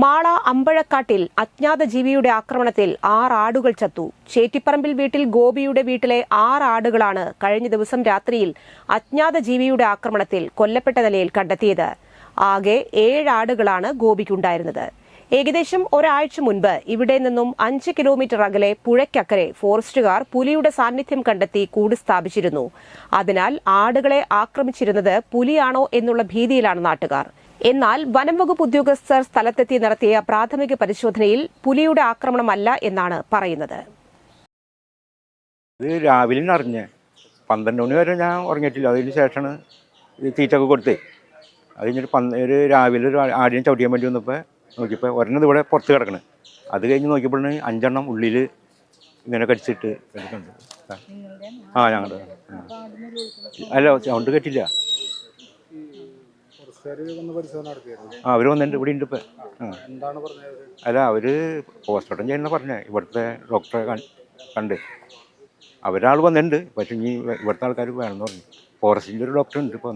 മാള അമ്പഴക്കാട്ടിൽ അജ്ഞാത ജീവിയുടെ ആക്രമണത്തിൽ ആറ് ആടുകൾ ചത്തു. ചേറ്റിപ്പറമ്പിൽ വീട്ടിൽ ഗോപിയുടെ വീട്ടിലെ ആറ് ആടുകളാണ് കഴിഞ്ഞ ദിവസം രാത്രിയിൽ അജ്ഞാത ജീവിയുടെ ആക്രമണത്തിൽ കൊല്ലപ്പെട്ട നിലയിൽ കണ്ടെത്തിയത്. ആകെ ഏഴ് ആടുകളാണ് ഗോപിക്കുണ്ടായിരുന്നത്. ഏകദേശം ഒരാഴ്ച മുൻപ് ഇവിടെ നിന്നും അഞ്ച് കിലോമീറ്റർ അകലെ പുഴയ്ക്കക്കരെ ഫോറസ്റ്റുകാർ പുലിയുടെ സാന്നിധ്യം കണ്ടെത്തി കൂട് സ്ഥാപിച്ചിരുന്നു. അതിനാൽ ആടുകളെ ആക്രമിച്ചിരുന്നത് പുലിയാണോ എന്നുള്ള ഭീതിയിലാണ് നാട്ടുകാർ. എന്നാൽ വനംവകുപ്പ് ഉദ്യോഗസ്ഥർ സ്ഥലത്തെത്തി നടത്തിയ പ്രാഥമിക പരിശോധനയിൽ പുലിയുടെ ആക്രമണമല്ല എന്നാണ് പറയുന്നത്. ഇത് രാവിലെ അറിഞ്ഞ്. പന്ത്രണ്ട് മണി വരെ ഞാൻ ഉറങ്ങിയിട്ടില്ല. അതിന് ശേഷമാണ് തീറ്റൊക്കെ കൊടുത്തേ. അത് കഴിഞ്ഞിട്ട് ഒരു രാവിലെ ഒരു ആടിനെ ചവിട്ടിയാൻ വേണ്ടി വന്നപ്പോൾ നോക്കിയപ്പോൾ ഒരെണ്ണം ഇവിടെ പുറത്ത് കിടക്കണ്. അത് കഴിഞ്ഞ് നോക്കിയപ്പോഴാണ് അഞ്ചെണ്ണം ഉള്ളിൽ ഇങ്ങനെ കടിച്ചിട്ട് എടുക്കുന്നുണ്ട് ആ ഞങ്ങളുടെ. അല്ല സൗണ്ട് കേട്ടില്ല. ആ അവർ വന്നിട്ടുണ്ട്. ഇവിടെ ഉണ്ട് ഇപ്പം. അല്ല അവർ പോസ്റ്റ്മോർട്ടം ചെയ്യുന്ന പറഞ്ഞേ. ഇവിടുത്തെ ഡോക്ടറെ കണ്ട് അവരാൾ വന്നിട്ടുണ്ട്. പക്ഷേ ഇനി ഇവിടുത്തെ ആൾക്കാർ വേണമെന്ന് പറഞ്ഞു. ഫോറസ്റ്റിന്റെ ഒരു ഡോക്ടർ ഉണ്ട് ഇപ്പോൾ